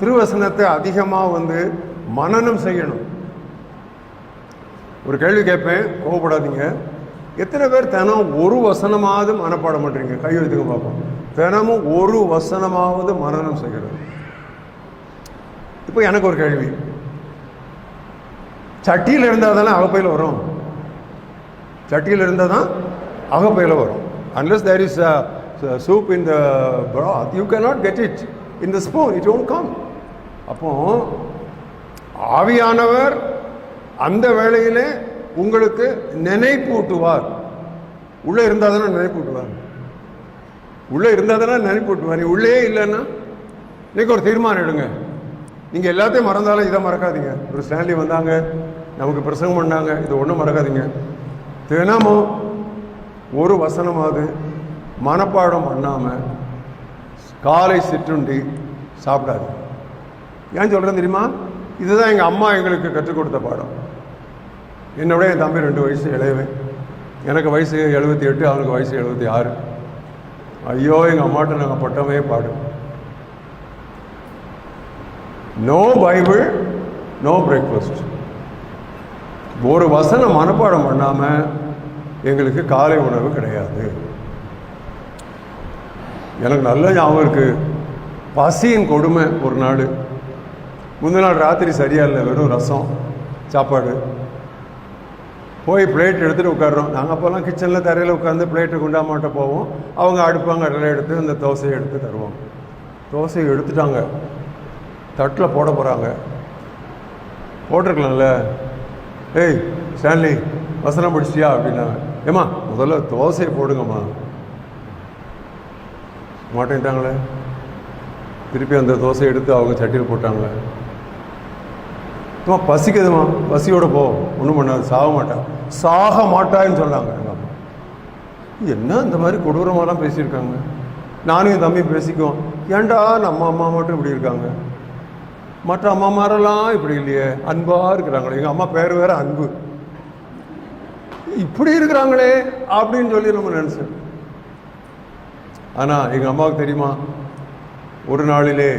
திருவசனத்தை அதிகமாக வந்து மனனம் செய்யணும். ஒரு கேள்வி கேட்பேன் கோவப்படாதீங்க. எத்தனை பேர் தினம் ஒரு வசனமாவது மனப்பாடம் பண்ணுறீங்க கையெழுத்துக்கு பார்ப்போம் தினமும் ஒரு வசனமாவது மனனம் செய்கிறது இப்போ எனக்கு ஒரு கேள்வி. சட்டியில் இருந்தால் தானே அகப்பையில் வரும்? சட்டியில் இருந்தால் தான் அகப்பையில் வரும். Unless there is soup in the pot you not get it in the spoon it won't come அப்போ ஆவியானவர் அந்த வேளையிலே உங்களுக்கு நினைப்பூட்டுவார். உள்ளே இருந்தால் தானே நினைப்பூட்டுவார்? உள்ளே இருந்தால் தானே நினைப்பூட்டுவார். நீ உள்ளே இல்லைன்னா இன்னைக்கு ஒரு தீர்மானம் எடுங்க. நீங்கள் எல்லாத்தையும் மறந்தாலும் இதை மறக்காதீங்க. ஒரு ஸ்டான்லி வந்தாங்க நமக்கு பிரசங்கம் பண்ணாங்க இது ஒன்றும் மறக்காதீங்க. தினமும் ஒரு வசனமாவது மனப்பாடம் பண்ணாமல் காலை சிற்றுண்டி சாப்பிடாது ஏன் சொல்கிறேன் தெரியுமா? இதுதான் எங்கள் அம்மா எங்களுக்கு கற்றுக் கொடுத்த பாடம். என்னோட என் தம்பி ரெண்டு வயசு இளையவன். எனக்கு வயசு எழுபத்தி எட்டு அவனுக்கு வயசு எழுபத்தி ஆறு. ஐயோ எங்கள் அம்மாட்ட நாங்கள் பட்டமே பாடு. நோ பைபிள் நோ பிரேக்ஃபாஸ்ட் ஒரு வசனம் மனப்பாடம் பண்ணாமல் எங்களுக்கு காலை உணவு கிடையாது. எனக்கு நல்ல ஞாபகம் இருக்குது பசியின் கொடுமை ஒரு நாள். முந்தின நாள் ராத்திரி சரியாக இல்லை வெறும் ரசம் சாப்பாடு. போய் பிளேட் எடுத்துகிட்டு உட்காடுறோம் நாங்கள் அப்போல்லாம் கிச்சனில் தரையில் உட்காந்து பிளேட்டு குண்டாமாட்ட போவோம். அவங்க அடுப்பாங்க கடலை எடுத்து அந்த தோசையை எடுத்து தருவோம் தோசையை எடுத்துட்டாங்க. தட்டில் போட போகிறாங்க போட்டிருக்கலாம்ல. ஏய் ஸ்டான்லி வசனம் பிடிச்சியா அப்படின்னாங்க. ஏம்மா முதல்ல தோசையை போடுங்கம்மா. மாட்டேன்ட்டாங்களே. திருப்பி அந்த தோசையை எடுத்து அவங்க சட்டியில் போட்டாங்களே. அம்மா பசிக்குதுமா? பசியோட போ. ஒன்றும் பண்ணாது சாக மாட்டான் சாக மாட்டான்னு சொன்னாங்க எங்கள் அம்மா என்ன இந்த மாதிரி கொடூரமாலாம் பேசியிருக்காங்க? நானும் என் தம்பி பேசிக்குவோம். ஏன்டா நம்ம அம்மா மட்டும் இப்படி இருக்காங்க? மற்ற அம்மாமாரெல்லாம் இப்படி இல்லையே. அன்பாக இருக்கிறாங்களே. எங்கள் அம்மா பேர் வேற அன்பு. இப்படி இருக்கிறாங்களே அப்படின்னு சொல்லி நம்ம நினச்சேன் ஆனால் எங்கள் அம்மாவுக்கு தெரியுமா? ஒரு நாளிலே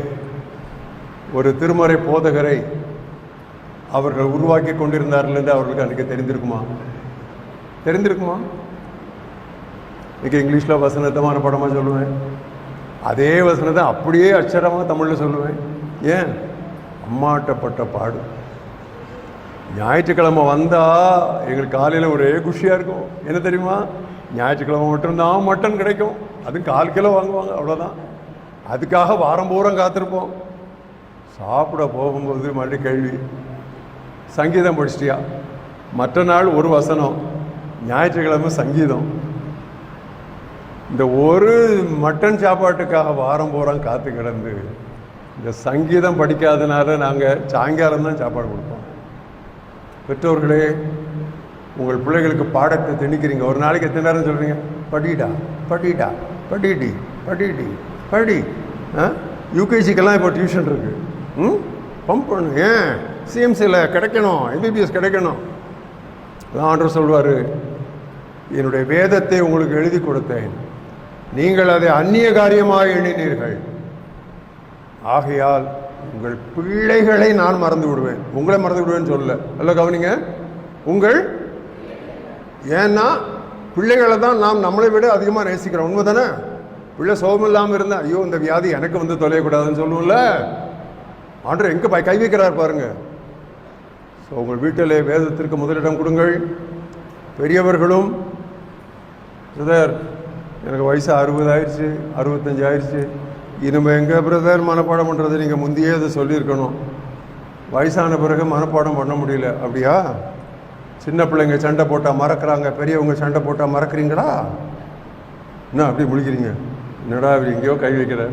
ஒரு திருமறை போதகரை அவர்கள் உருவாக்கி கொண்டிருந்தார்கள் என்று அவர்களுக்கு அன்றைக்கி தெரிந்திருக்குமா? தெரிந்திருக்குமா? இன்னைக்கு இங்கிலீஷில் வசனத்தமான படமாக சொல்லுவேன். அதே வசனத்தை அப்படியே அச்சரமாக தமிழில் சொல்லுவேன். ஏன்? அம்மாட்டப்பட்ட பாடு. ஞாயிற்றுக்கிழமை வந்தால் எங்களுக்கு காலையில் ஒரே குஷியாக இருக்கும். என்ன தெரியுமா? ஞாயிற்றுக்கிழமை மட்டும்தான் மட்டன் கிடைக்கும். அதுவும் கால் கிலோ வாங்குவாங்க அவ்வளோதான் அதுக்காக வாரம் பூரம் காத்திருப்போம். சாப்பிட போகும்போது மறுபடியும் கேள்வி சங்கீதம் படிச்சிட்டியா மற்ற நாள் ஒரு வசனம். ஞாயிற்றுக்கிழமை சங்கீதம். இந்த ஒரு மட்டன் சாப்பாட்டுக்காக வாரம் போகிறோம் காத்து கிடந்து இந்த சங்கீதம் படிக்காதனால நாங்கள் சாயங்காலம் தான் சாப்பாடு கொடுப்போம். பெற்றோர்களே உங்கள் பிள்ளைகளுக்கு பாடத்தை திணிக்கிறீங்க. ஒரு நாளைக்கு எத்தனை நேரம் சொல்கிறீங்க படிடா படிடா படிடி படிடி படி. ஆ? யூகேஜிக்கெல்லாம் இப்போ டியூஷன் இருக்குது ம்? பம்ப் பண்ணு ஏன்? சிஎம்சியில் கிடைக்கணும் எம்பிபிஎஸ் கிடைக்கணும். அதான் ஆண்டர் சொல்வார் என்னுடைய வேதத்தை உங்களுக்கு எழுதி கொடுத்தேன். நீங்கள் அதை அந்நிய காரியமாக எண்ணினீர்கள். ஆகையால் உங்கள் பிள்ளைகளை நான் மறந்து விடுவேன். உங்களை மறந்து விடுவேன்னு சொல்லல. அல்ல கவனிங்க. உங்கள் ஏன்னா பிள்ளைகளை தான் நாம் நம்மளை விட அதிகமாக நேசிக்கிறோம். உண்மை தானே? பிள்ளை சோகம் இல்லாமல் இருந்தேன் ஐயோ இந்த வியாதி எனக்கு வந்து தொலையக்கூடாதுன்னு சொல்லுவோம்ல. ஆண்டர் எங்கே பை கை வைக்கிறார் பாருங்கள் ஸோ உங்கள் வீட்டிலே வேதத்திற்கு முதலிடம் கொடுங்கள். பெரியவர்களும் பிரதர் எனக்கு வயசு அறுபது ஆயிடுச்சு அறுபத்தஞ்சு ஆயிடுச்சு. இனிமேல் எங்கே பிரதர் மனப்பாடம் பண்ணுறது நீங்கள் முந்தையே அதை சொல்லியிருக்கணும். வயசான பிறகு மனப்பாடம் பண்ண முடியல. அப்படியா? சின்ன பிள்ளைங்க சண்டை போட்டால் மறக்கிறாங்க பெரியவங்க சண்டை போட்டால் மறக்கிறீங்களா? என்ன அப்படி முழிக்கிறீங்க? என்னடா அப்படி எங்கேயோ கை வைக்கிற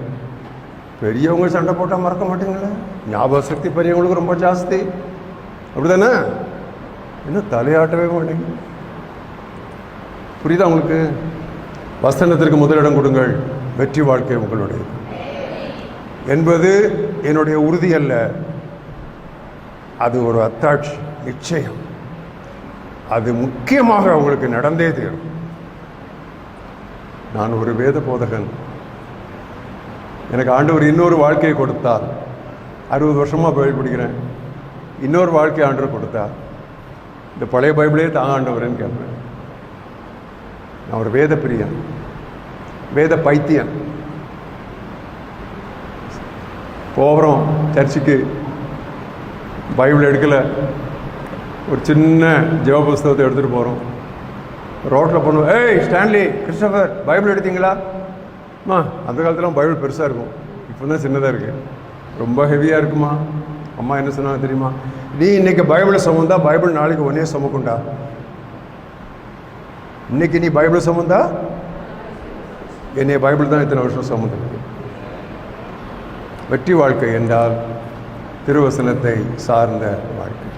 பெரியவங்க சண்டை போட்டால் மறக்க மாட்டீங்களே? ஞாபக சக்தி பெரியவங்களுக்கு ரொம்ப ஜாஸ்தி. அப்படிதானே? என்ன தலையாட்டவே மாட்டேங்குது. புரியுதா உங்களுக்கு? வசனத்திற்கு முதலிடம் கொடுங்கள். வெற்றி வாழ்க்கை உங்களுடைய என்பது என்னுடைய உறுதி அல்ல. அது ஒரு அத்தாட்சி நிச்சயம். அது முக்கியமாக அவங்களுக்கு நடந்தே தீரும். நான் ஒரு வேத போதகன். எனக்கு ஆண்டவர் இன்னொரு வாழ்க்கையை கொடுத்தார். அறுபது வருஷமாக பைபிள் இன்னொரு வாழ்க்கை ஆண்டவர் கொடுத்தா இந்த பழைய பைபிளே தான் ஆண்டவர்னு கேட்பேன். நான் ஒரு வேத பிரியன் வேத பைத்தியன். போகிறோம் சர்ச்சுக்கு பைபிள் எடுக்கலை. ஒரு சின்ன ஜெவ புஸ்தகத்தை எடுத்துகிட்டு போகிறோம் ரோட்டில் போனோம் ஏய் ஸ்டான்லி கிறிஸ்டபர் பைபிள் எடுத்தீங்களா? அம்மா அந்த காலத்தில் பைபிள் பெருசாக இருக்கும். இப்போ தான் சின்னதாக இருக்குது ரொம்ப ஹெவியாக இருக்குமா? அம்மா என்ன சொன்னாங்க தெரியுமா? நீ இன்னைக்கு பைபிளை சமந்தா பைபிள் நாளைக்கு ஒன்னே சமக்குண்டா இன்னைக்கு நீ பைபிள் சமந்தா என்னை பைபிள் தான் இத்தனை வருஷம் சமந்திருக்கு வெற்றி வாழ்க்கை என்றால் திருவசனத்தை சார்ந்த வாழ்க்கை.